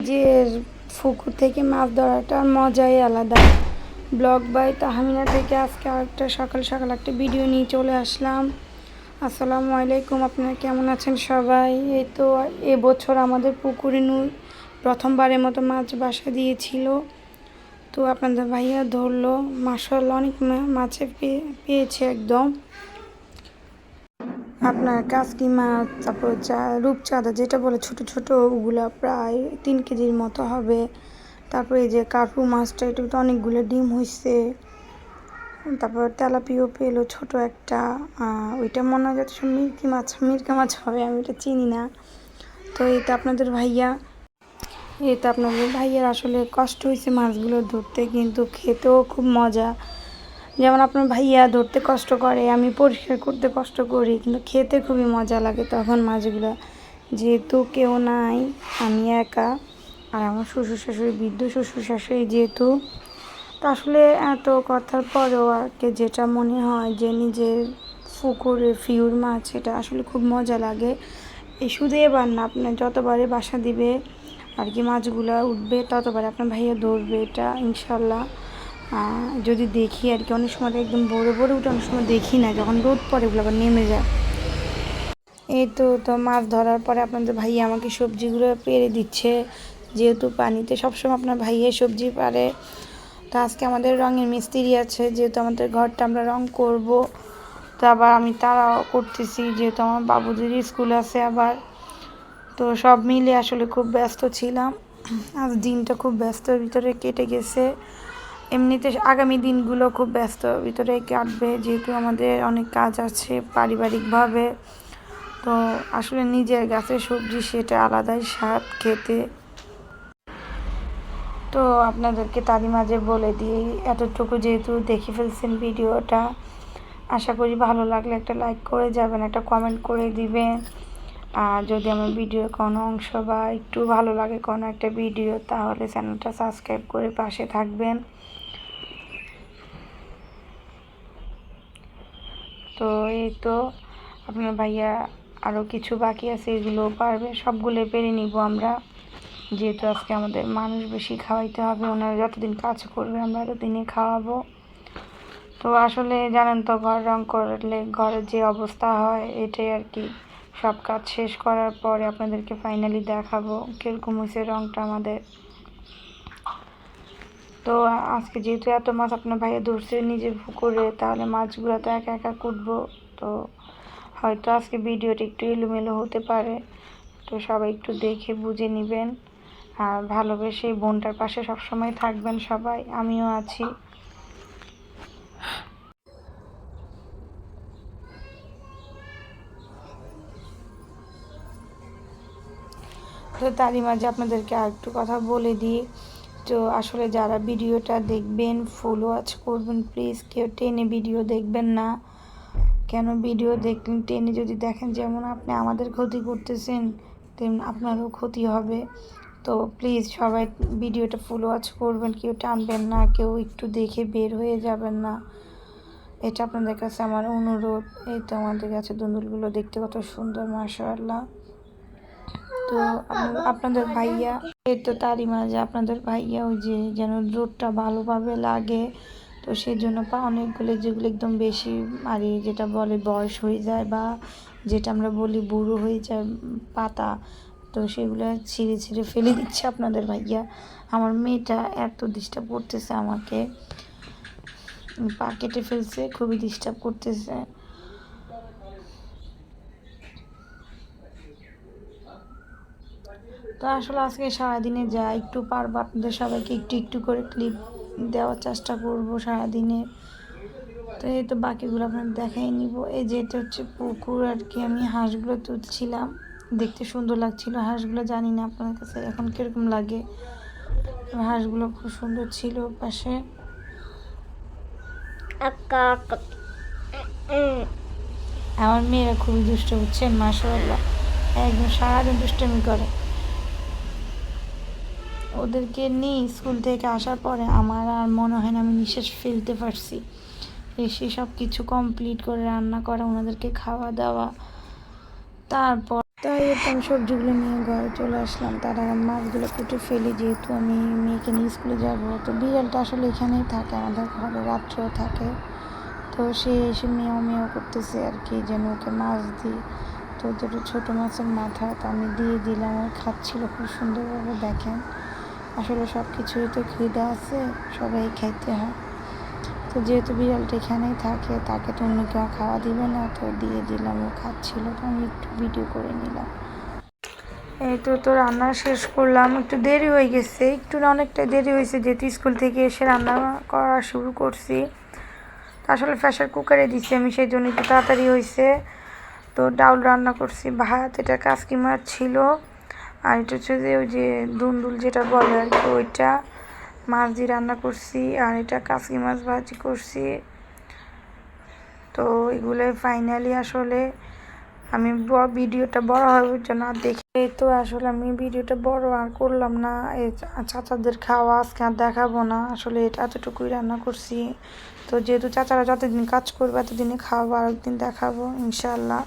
যে পুকুর থেকে মাছ ধরাটার মজাই আলাদা। ব্লগ বাই তাহমিনা থেকে আজকে আরেকটা সকাল সকাল একটা ভিডিও নিয়ে চলে আসলাম। আসসালামু আলাইকুম, আপনারা কেমন আছেন সবাই? এই তো এবছর আমাদের পুকুরে নু প্রথমবারের মতো মাছ বাসা দিয়েছিল। তো আপনাদের ভাইয়া ধরলো মাসাল্লাহ অনেক মাছে পেয়ে- পেয়েছে একদম। আপনার কাসকি মাছ, তারপর চা রূপচাঁদা যেটা বলে ছোট ছোট ওগুলা প্রায় তিন কেজির মতো হবে। তারপরে এই যে কার্পু মাছটা, এটা অনেকগুলো ডিম হয়েছে তারপর তেলাপিও পেল ছোট একটা। ওইটা মনে হয় যত মিরকি মাছ, মিরকা মাছ হবে, আমি এটা চিনি না। তো এটা আপনাদের ভাইয়া তো আপনাদের ভাইয়ার আসলে কষ্ট হয়েছে মাছগুলো ধরতে, কিন্তু খেতেও খুব মজা। যেমন আপনার ভাইয়া ধরতে কষ্ট করে, আমি পরিষ্কার করতে কষ্ট করি, কিন্তু খেতে খুবই মজা লাগে তখন মাছগুলো। যেহেতু কেউ নাই, আমি একা, আর আমার শ্বশুর শাশুড়ি, বৃদ্ধ শ্বশুর শাশুড়ি যেহেতু, তো আসলে এত কথার পরেও আর কি যেটা মনে হয় যে নিজের পুকুরে ফিউর মাছ এটা আসলে খুব মজা লাগে। এই শুধু এবার না, আপনার যতবারে বাসা দিবে আর কি মাছগুলো উঠবে ততবারে আপনার ভাইয়া ধরবে, এটা ইনশাল্লাহ। যদি দেখি আর কি, অনেক সময় একদম বড় বড় উঠে অনেক সময় দেখি না, যখন রোদ পড়ে ওগুলো আবার নেমে যায়। এই তো তো মাছ ধরার পরে আপনাদের ভাইয়া আমাকে সবজিগুলো পেরে দিচ্ছে, যেহেতু পানিতে সবসময় আপনার ভাইয়া সবজি পারে। তো আজকে আমাদের রঙের মিস্ত্রি আছে, যেহেতু আমাদের ঘরটা আমরা রং করব। তো আবার আমি তারা করতেছি, যেহেতু আমার বাবুদের স্কুল আছে আবার। তো সব মিলে আসলে খুব ব্যস্ত ছিলাম। আজ দিনটা খুব ব্যস্তর ভিতরে কেটে গেছে। এমনিতে আগামী দিনগুলো খুব ব্যস্ত, ভিতরে কাটবে যেহেতু আমাদের অনেক কাজ আছে পারিবারিকভাবে। তো আসলে নিজের গাছের সবজি সেটা আলাদাই স্বাদ খেতে। তো আপনাদেরকে তারই মাঝে বলে দিই, এতটুকু যেহেতু দেখে ফেলছেন ভিডিওটা, আশা করি ভালো লাগলে একটা লাইক করে যাবেন, একটা কমেন্ট করে দিবেন। আর যদি আমার ভিডিওর কোনো অংশ বা একটু ভালো লাগে কোনো একটা ভিডিও, তাহলে চ্যানেলটা সাবস্ক্রাইব করে পাশে থাকবেন। তো এই তো আপনার ভাইয়া আরও কিছু বাকি আছে, এগুলো পারবে সবগুলো পেরে নিব আমরা। যেহেতু আজকে আমাদের মানুষ বেশি খাওয়াইতে হবে, ওনারা যতদিন কাজ করবে আমরা ততদিনে খাওয়াবো। তো আসলে জানেন তো, ঘর রং করলে ঘরের যে অবস্থা হয়, এটাই আর কি। সব কাজ শেষ করার পরে আপনাদেরকে ফাইনালি দেখাবো, কীরকম হয়েছে রংটা আমাদের। তো আজকে যেহেতু এত মাছ আপনার ভাইয়া ধরছে নিজের পুকুরে, তাহলে মাছগুলো তো একা একা কুটবো। তো হয়তো আজকে ভিডিওটা একটু এলোমেলো হতে পারে। তো সবাই একটু দেখে বুঝে নেবেন। আর ভালোবেসে বোনটার পাশে সবসময় থাকবেন সবাই। আমিও আছি। তো তারই মাঝে আপনাদেরকে আর একটু কথা বলে দিই। তো আসলে যারা ভিডিওটা দেখবেন ফুল ওয়াচ করবেন প্লিজ কেউ টেনে ভিডিও দেখবেন না। কেন ভিডিও দেখলেন? টেনে যদি দেখেন, যেমন আপনি আমাদের ক্ষতি করতেছেন তেমন আপনারও ক্ষতি হবে। তো প্লিজ সবাই ভিডিওটা ফুল ওয়াচ করবেন, কেউ টানবেন না, কেউ একটু দেখে বের হয়ে যাবেন না। এটা আপনাদের কাছে আমার অনুরোধ। এই তো আমাদের কাছে দুন্দুলগুলো দেখতে কত সুন্দর, মাশাআল্লাহ। তো আপনাদের ভাইয়া এই তো তারই মাঝে, আপনাদের ভাইয়া ওই যে যেন রোদটা ভালোভাবে লাগে। তো সেই জন্য পা অনেকগুলো যেগুলো একদম বেশি, আর যেটা বলে বয়স হয়ে যায় বা যেটা আমরা বলি বুড়ো হয়ে যায়, পাতা, তো সেগুলো ছিঁড়ে ছিঁড়ে ফেলে দিচ্ছে আপনাদের ভাইয়া। আমার মেয়েটা এত ডিস্টার্ব করতেছে আমাকে। পা কেটে ফেলছে, খুবই ডিস্টার্ব করতেছে। তো আসলে আজকে সারাদিনে যা একটু পারব আপনাদের সবাইকে একটু একটু করে ক্লিপ দেওয়ার চেষ্টা করব সারাদিনে। তো এই তো বাকিগুলো আপনার দেখাই নিব। এই যে এটা হচ্ছে পুকুর আর কি আমি হাঁসগুলো তুলছিলাম। দেখতে সুন্দর লাগছিল হাঁসগুলো জানি না আপনার কাছে এখন কীরকম লাগে। হাঁসগুলো খুব সুন্দর ছিল পাশে। আমার মেয়েরা খুবই দুষ্ট হচ্ছেন মাসাল্লাহ একদম সারাদিন দুষ্টমি করে। ওদেরকে নিয়ে স্কুল থেকে আসার পরে আমার আর মনে হয় না আমি নিঃশ্বাস ফেলতে পারছি। এসে সব কিছু কমপ্লিট করে রান্না করা, ওনাদেরকে খাওয়া দাওয়া, তারপর তাই আমি সবজিগুলো নিয়ে ঘরে চলে আসলাম। তার মাছগুলো কুটে ফেলি, যেহেতু আমি মেয়েকে নিয়ে স্কুলে যাব, তো বিড়ালটা আসলে এখানেই থাকে, আমাদের ঘরে রাত্রেও থাকে। তো সে এসে মেয়েও মেয়েও করতেছে আর কি, যেন ওকে মাছ দিই। তো দুটো ছোটো মাছের মাথা তো আমি দিয়ে দিলাম, আর খাচ্ছিল খুব সুন্দরভাবে, দেখেন। আসলে সব কিছুই তো খিদে আছে, সবাই খাইতে হয়। তো যেহেতু বিড়ালটা এখানেই থাকে, তাকে তো অন্য কেউ খাওয়া দিবে না, তো দিয়ে দিলাম, ও খাচ্ছিল, তো আমি একটু ভিডিও করে নিলাম। এই তো তো রান্না শেষ করলাম, একটু দেরি হয়ে গেছে, একটু না অনেকটা দেরি হয়েছে, যেহেতু স্কুল থেকে এসে রান্না করা শুরু করছি। আসলে প্রেশার কুকারে দিচ্ছি আমি, সেই জন্য একটু তাড়াতাড়ি হয়েছে। তো ডাউল রান্না করছি, ভাত, এটা কাসকি মাছ ছিল। আর এটা হচ্ছে যে ওই যে দুন্দুল যেটা বলে আর কি, ওইটা মাছ দিয়ে রান্না করছি আর এটা কাসকি মাছ ভাজি করছি। তো এগুলো ফাইনালি আসলে আমি ভিডিওটা বড় হওয়ার জন্য দেখে। তো আসলে আমি ভিডিওটা বড় আর করলাম না চাচাদের খাওয়া আজকে আর দেখাবো না, আসলে এটা এতটুকুই রান্না করছি। তো যেহেতু চাচারা যতদিন কাজ করবে এতদিনে খাওয়াবো আর একদিন দেখাবো ইনশাল্লাহ